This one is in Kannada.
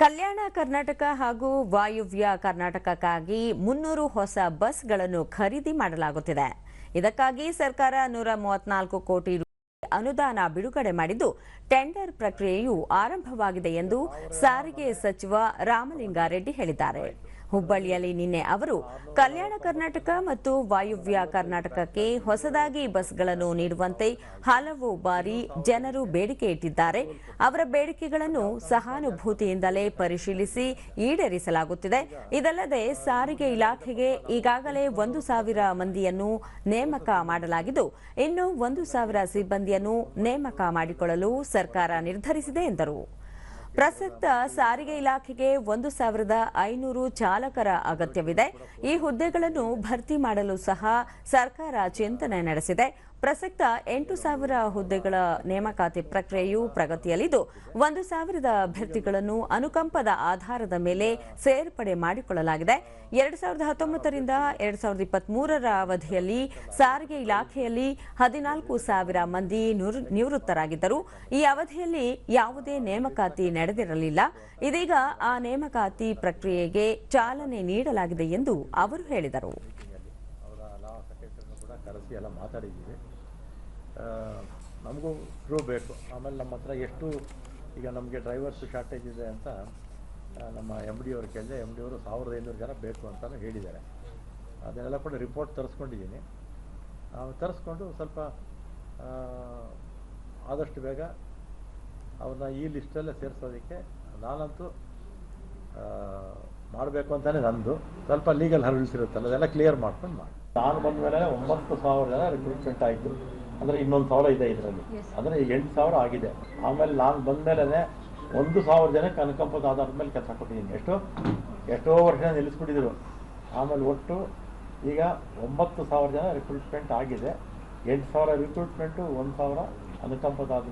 ಕಲ್ಯಾಣ ಕರ್ನಾಟಕ ಹಾಗೂ ವಾಯುವ್ಯ ಕರ್ನಾಟಕಕ್ಕಾಗಿ ಮುನ್ನೂರು ಹೊಸ ಬಸ್ಗಳನ್ನು ಖರೀದಿ ಮಾಡಲಾಗುತ್ತಿದೆ. ಇದಕ್ಕಾಗಿ ಸರ್ಕಾರ ನೂರ ಮೂವತ್ನಾಲ್ಕು ಕೋಟಿ ರು ಅನುದಾನ ಬಿಡುಗಡೆ ಮಾಡಿದ್ದು, ಟೆಂಡರ್ ಪ್ರಕ್ರಿಯೆಯು ಆರಂಭವಾಗಿದೆ ಎಂದು ಸಾರಿಗೆ ಸಚಿವ ರಾಮಲಿಂಗಾರೆಡ್ಡಿ ಹೇಳಿದ್ದಾರೆ. ಹುಬ್ಬಳ್ಳಿಯಲ್ಲಿ ನಿನ್ನೆ ಅವರು ಕಲ್ಯಾಣ ಕರ್ನಾಟಕ ಮತ್ತು ವಾಯುವ್ಯ ಕರ್ನಾಟಕಕ್ಕೆ ಹೊಸದಾಗಿ ಬಸ್ಗಳನ್ನು ನೀಡುವಂತೆ ಹಲವು ಬಾರಿ ಜನರು ಬೇಡಿಕೆ ಇಟ್ಟಿದ್ದಾರೆ. ಅವರ ಬೇಡಿಕೆಗಳನ್ನು ಸಹಾನುಭೂತಿಯಿಂದಲೇ ಪರಿಶೀಲಿಸಿ ಈಡೇರಿಸಲಾಗುತ್ತಿದೆ. ಇದಲ್ಲದೆ ಸಾರಿಗೆ ಇಲಾಖೆಗೆ ಈಗಾಗಲೇ ಒಂದು ಸಾವಿರ ಮಂದಿಯನ್ನು ನೇಮಕ ಮಾಡಲಾಗಿದ್ದು, ಇನ್ನು ಒಂದು ಸಾವಿರ ಸಿಬ್ಬಂದಿಯನ್ನು ನೇಮಕ ಮಾಡಿಕೊಳ್ಳಲು ಸರ್ಕಾರ ನಿರ್ಧರಿಸಿದೆ ಎಂದರು. ಪ್ರಸಕ್ತ ಸಾರಿಗೆ ಇಲಾಖೆಗೆ ಒಂದು ಸಾವಿರದ ಐನೂರು ಚಾಲಕರ ಅಗತ್ಯವಿದೆ. ಈ ಹುದ್ದೆಗಳನ್ನು ಭರ್ತಿ ಮಾಡಲು ಸಹ ಸರ್ಕಾರ ಚಿಂತನೆ ನಡೆಸಿದೆ. ಪ್ರಸಕ್ತ ಎಂಟು ಸಾವಿರ ಹುದ್ದೆಗಳ ನೇಮಕಾತಿ ಪ್ರಕ್ರಿಯೆಯು ಪ್ರಗತಿಯಲ್ಲಿದ್ದು, ಒಂದು ಸಾವಿರದ ಅಭ್ಯರ್ಥಿಗಳನ್ನು ಅನುಕಂಪದ ಆಧಾರದ ಮೇಲೆ ಸೇರ್ಪಡೆ ಮಾಡಿಕೊಳ್ಳಲಾಗಿದೆ. ಎರಡು ಸಾವಿರದ ಹತ್ತೊಂಬತ್ತರಿಂದ ಎರಡು ಸಾವಿರದ ಇಪ್ಪತ್ಮೂರರ ಅವಧಿಯಲ್ಲಿ ಸಾರಿಗೆ ಇಲಾಖೆಯಲ್ಲಿ ಹದಿನಾಲ್ಕು ಸಾವಿರ ಮಂದಿ ನಿವೃ- ನಿವೃತ್ತರಾಗಿದ್ದರು. ಈ ಅವಧಿಯಲ್ಲಿ ಯಾವುದೇ ನೇಮಕಾತಿ ನಡೆದಿರಲಿಲ್ಲ. ಇದೀಗ ಆ ನೇಮಕಾತಿ ಪ್ರಕ್ರಿಯೆಗೆ ಚಾಲನೆ ನೀಡಲಾಗಿದೆ ಎಂದು ಅವರು ಹೇಳಿದರು. ನಮಗೂ ಕ್ರೂ ಬೇಕು. ಆಮೇಲೆ ನಮ್ಮ ಹತ್ರ ಎಷ್ಟು ಈಗ ನಮಗೆ ಡ್ರೈವರ್ಸ್ ಶಾರ್ಟೇಜ್ ಇದೆ ಅಂತ ನಮ್ಮ ಎಂ ಡಿ ಅವ್ರ ಕೇಳಿದೆ ಎಂ ಡಿ ಅವರು ಸಾವಿರದ ಐನೂರು ಜನ ಬೇಕು ಅಂತಲೂ ಹೇಳಿದ್ದಾರೆ. ಅದನ್ನೆಲ್ಲ ಕೂಡ ರಿಪೋರ್ಟ್ ತರಿಸ್ಕೊಂಡಿದ್ದೀನಿ. ತರಿಸ್ಕೊಂಡು ಸ್ವಲ್ಪ ಆದಷ್ಟು ಬೇಗ ಅವ್ರನ್ನ ಈ ಲಿಸ್ಟಲ್ಲೇ ಸೇರಿಸೋದಕ್ಕೆ ನಾನಂತೂ ಮಾಡಬೇಕು ಅಂತಾನೆ ನಂದು. ಸ್ವಲ್ಪ ಲೀಗಲ್ ಹರ್ಡಲ್ಸ್ ಇರುತ್ತಲ್ಲ ಅದೆಲ್ಲ ಕ್ಲಿಯರ್ ಮಾಡ್ಕೊಂಡು ಮಾಡಿ. ನಾನು ಬಂದ ಮೇಲೆ ಒಂಬತ್ತು ಸಾವಿರ ಜನ ರಿಕ್ರೂಟ್ಮೆಂಟ್ ಆಯಿತು. ಅಂದರೆ ಇನ್ನೊಂದು ಸಾವಿರ ಇದೆ ಇದರಲ್ಲಿ. ಅಂದರೆ ಎಂಟು ಸಾವಿರ ಆಗಿದೆ. ಆಮೇಲೆ ನಾನು ಬಂದ ಮೇಲೆ ಒಂದು ಸಾವಿರ ಜನಕ್ಕೆ ಅನುಕಂಪದ ಆಧಾರದ ಮೇಲೆ ಕೆಲಸ ಕೊಟ್ಟಿದ್ದೀನಿ. ಎಷ್ಟು ಎಷ್ಟೋ ವರ್ಷ ನಿಲ್ಲಿಸ್ಬಿಟ್ಟಿದ್ರು. ಆಮೇಲೆ ಒಟ್ಟು ಈಗ ಒಂಬತ್ತು ಸಾವಿರ ಜನ ರಿಕ್ರೂಟ್ಮೆಂಟ್ ಆಗಿದೆ. ಎಂಟು ಸಾವಿರ ರಿಕ್ರೂಟ್ಮೆಂಟು ಒಂದು ಸಾವಿರ ಅನುಕಂಪದ ಆದ್ಮೇಲೆ